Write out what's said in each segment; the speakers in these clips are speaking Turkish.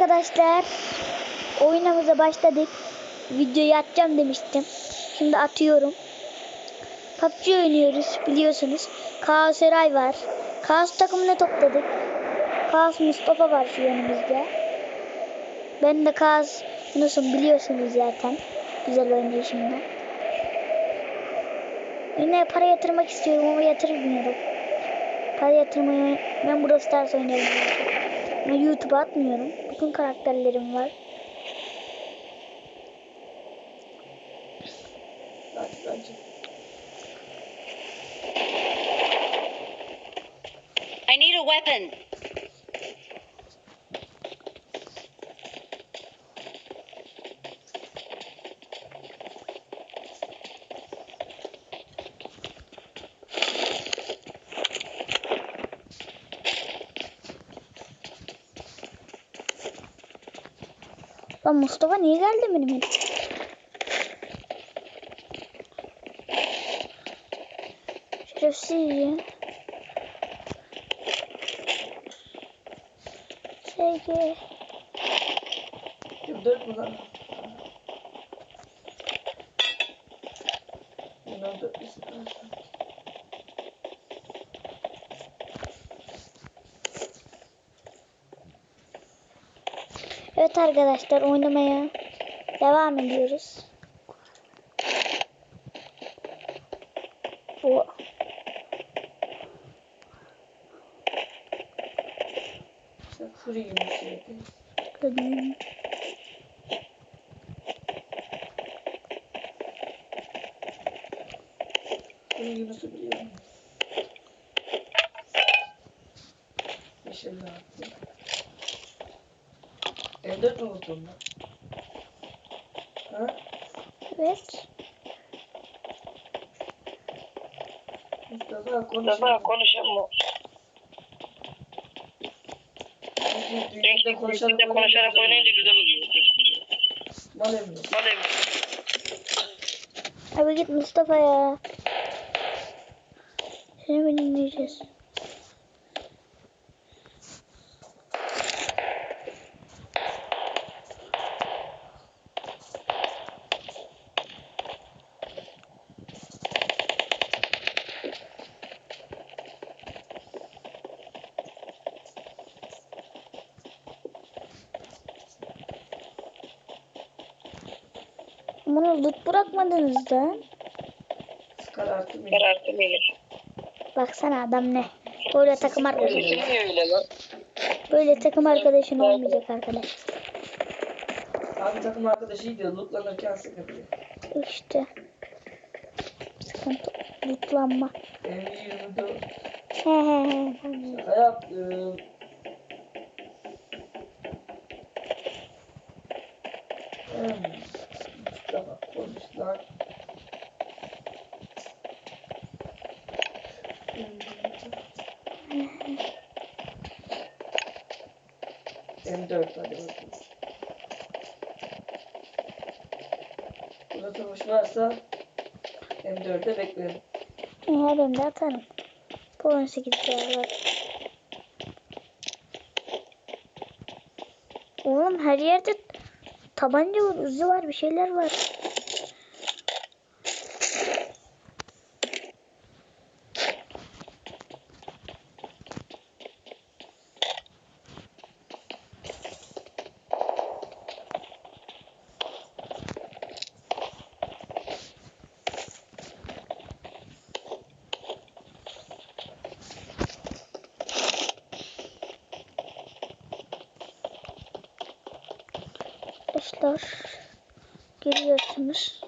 arkadaşlar. Oyunumuza başladık. Videoyu atacağım demiştim. Şimdi atıyorum. PUBG oynuyoruz biliyorsunuz. Kaos Eray var. Kaos takımını topladık. Kaos Mustafa var şu yanımızda. Ben de Kaos Yunus'um biliyorsunuz zaten. Güzel oynayışımda. Yine para yatırmak istiyorum ama yatırmıyorum. Para yatırmayı ben Brawl Stars oynuyorum. YouTube'a atmıyorum. Bütün karakterlerim var. Lan Mustafa niye geldi benim? Şerefsiz ya. Sevgi. 24 mu lan? Evet arkadaşlar oynamaya devam ediyoruz. Sen furi gibi bir şey kadın. Furi Yunus'u biliyorum. Yeşil attı. M4 mu buldun lan? Ha? Evet. Mustafa konuşalım. Mustafa Çünkü düğünde konuşarak konuşarak, oynayınca güzel oluyor. Mal emmi. Madem Abi git Mustafa ya. Seni mi dinleyeceğiz? Loot bırakmadınız da. Sıkar artı mı? karartı gelir. Baksana adam ne? Böyle takım arkadaşı. Böyle takım arkadaşın olmayacak arkadaş. Abi takım arkadaşıydı. Lootlanırken sıkıntı. İşte. Sıkıntı. Lootlanma. M24. He he he. Şaka yaptım. Hmm. Lan. M4 hadi bakalım. Burada savaş varsa M4'e beklerim. He ben de atarım. Bu 18 var. Oğlum her yerde tabanca var, uzi var, bir şeyler var. Arkadaşlar görüyorsunuz.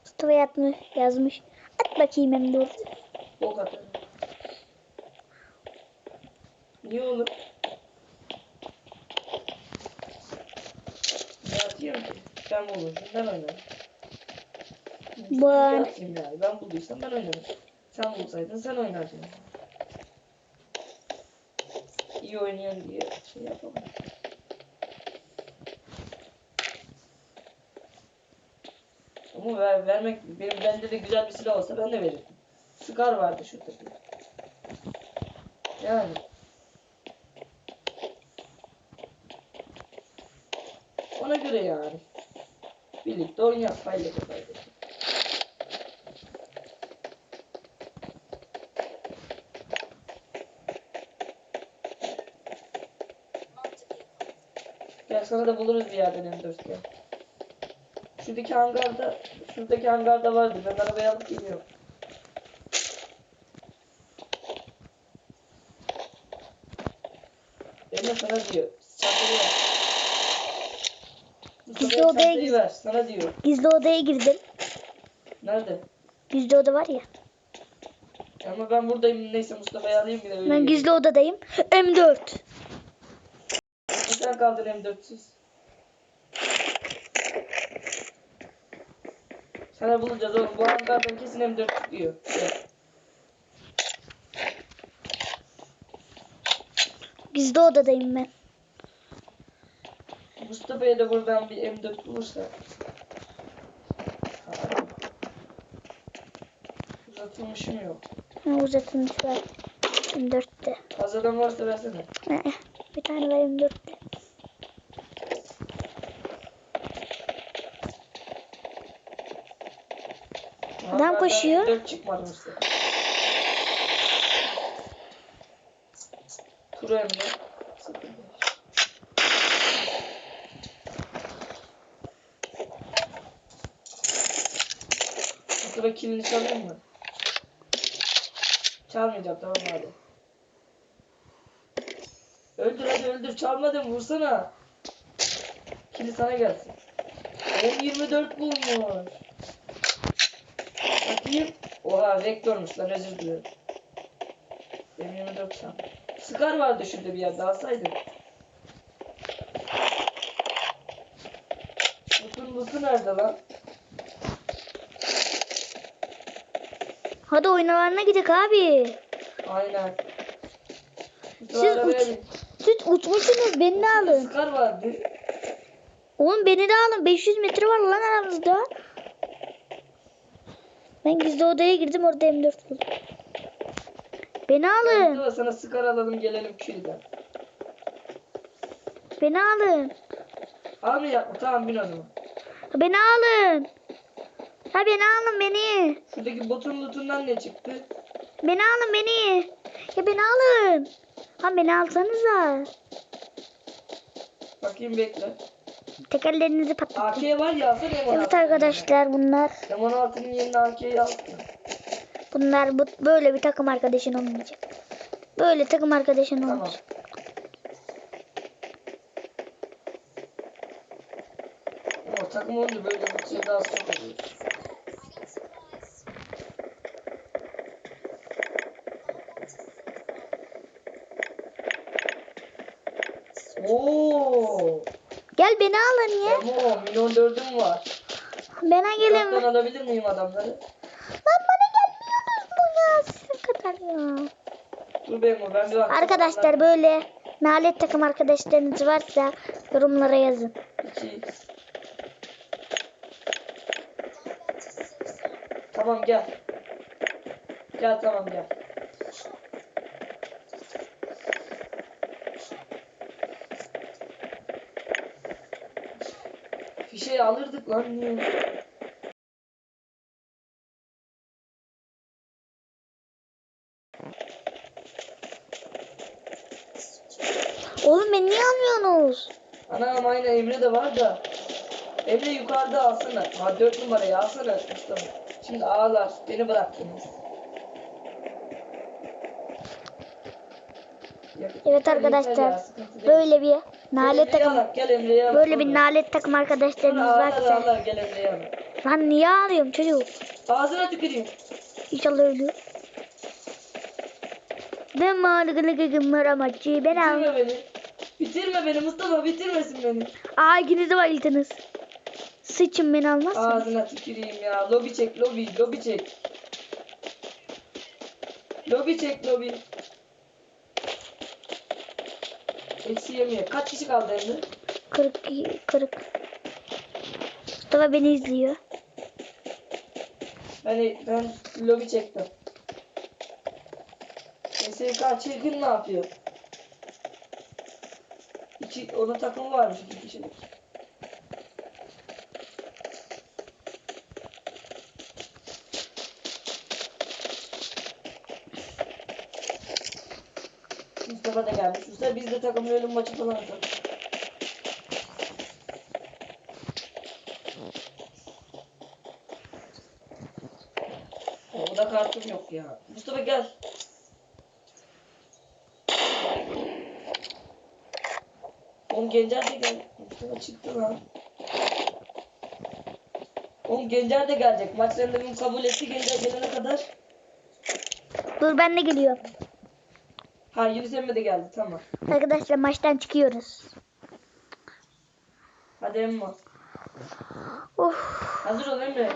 Mustafa yatmış, yazmış. At bakayım hem dur. Bok atarım. Niye oğlum? Ne atayım ki? Ben bulmuşum ben oynarım. Ben-? Ben bulduysam ben oynarım. Sen bulsaydın sen oynardın. İyi oynayan diye şey yapamam. Ama ver, vermek benim bende de güzel bir silah olsa ben de veririm. Scar vardı şurada. Yani. Ona göre yani. Birlikte oynayalım. Paylaşa paylaşa. Sana da buluruz bir yerden M4 gel. Şuradaki hangarda, şuradaki hangarda vardı. Ben arabayı alıp geliyorum. Emre sana diyor. Çantayı ver. Gizli odaya gir. ver. Sana diyor. Gizli odaya girdim. Nerede? Gizli oda var ya. Ama ben buradayım. Neyse Mustafa'yı alayım Ben gizli odadayım. M4. Sen kaldın M4'süz. Sana bulacağız oğlum. Bu hangardan kesin M4 çıkıyor. Gel. Gizli odadayım ben. Mustafa'ya da buradan bir M4 bulursa. Ha. Uzatılmış mı yok? Ha, uzatılmış var. M4'te. Fazladan varsa versene. Bir tane var M4'te. Hangardan koşuyor. M4 çıkmadı Mustafa. Turu Emre. Sıfır beş. Mustafa kilini çalayım mı? Çalmayacağım tamam hadi. Öldür hadi öldür çalmadım vursana. Kili sana gelsin. M24 bulmuş. Bakayım. Oha vektörmüş lan özür dilerim. M24 san. Scar vardı şurada bir yerde alsaydım. Lutun Lutu nerede lan? Hadi oyunlarına gidelim abi. Aynen. Lutu Siz arabaya uç- bin. Siz uçmuşsunuz beni de alın. Scar vardı. Oğlum beni de alın. 500 metre var lan aramızda. Ben gizli odaya girdim orada M4 buldum. Beni alın. Mustafa sana Scar alalım gelelim Q'den. Beni alın. Almayacak mı? Tamam bin o zaman. Beni alın. Ha beni alın beni. Şuradaki botun lootundan ne çıktı? Beni alın beni. Ya beni alın. Ha beni alsanıza. Bakayım bekle. Tekerlerinizi patlatın. AK var ya alsana M16. Evet arkadaşlar bunlar. M16'nın yerine AK'yi al. Bunlar bu, böyle bir takım arkadaşın olmayacak. Böyle takım arkadaşın Tamam. olmayacak. Ama takım olunca böyle bir şey daha çok oluyor. Oo, Gel beni alın ya. Emo, milyon dördüm var. Bana gelin. Uzaktan alabilir miyim adamları? Lan bana gelmiyorsunuz bu ya. Sizin kadar ya. Dur be Emo, ben bir. Arkadaşlar böyle nalet takım arkadaşlarınız varsa yorumlara yazın. İki. Tamam gel. Gel tamam gel. Fişeyi alırdık lan niye? Oğlum beni niye almıyorsunuz? Anam aynen Emre de var da. Emre yukarıda alsana. Ha dört numarayı alsana Mustafa. Şimdi ağlar. Beni bıraktınız. Evet arkadaşlar böyle bir nalet takım böyle bir nalet takım arkadaşlarınız Sonra ağlar varsa lan niye ağlıyorum çocuk? Ağzına tüküreyim. İnşallah ölüyor. Ben mağrıgını gıgım var amacı ben al. Bitirme beni. Bitirme beni Mustafa bitirmesin beni. Aa ikiniz de bayıldınız. Sıçın beni almazsın. Ağzına tüküreyim ya. Lobi çek lobi lobi çek. Lobi çek lobi. Eksi yemiyor. Kaç kişi kaldı Emre? 40 40. Mustafa beni izliyor. Ben, ben lobi çektim. SK Çirkin ne yapıyor? İki, onun takımı varmış iki kişilik. Mustafa da gelmiş. Mustafa biz de takım ölüm maçı falan atalım. Orada kartım yok ya. Mustafa gel. Oğlum Gencer de gel. Mustafa çıktı lan. Oğlum Gencer de gelecek. Maç randevum kabul etti Gencer gelene kadar. Dur ben de geliyorum. Ha Yunus Emre de geldi tamam. Arkadaşlar maçtan çıkıyoruz. Hadi Emma. Of. Hazır ol Emre.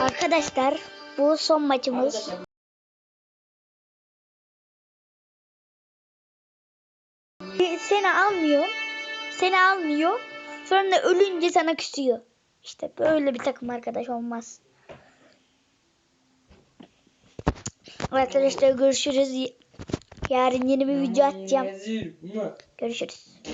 Arkadaşlar bu son maçımız. Arkadaşlar Seni almıyor. Seni almıyor. Sonra da ölünce sana küsüyor. İşte böyle bir takım arkadaş olmaz. Arkadaşlar görüşürüz. Yarın yeni bir video atacağım. Görüşürüz.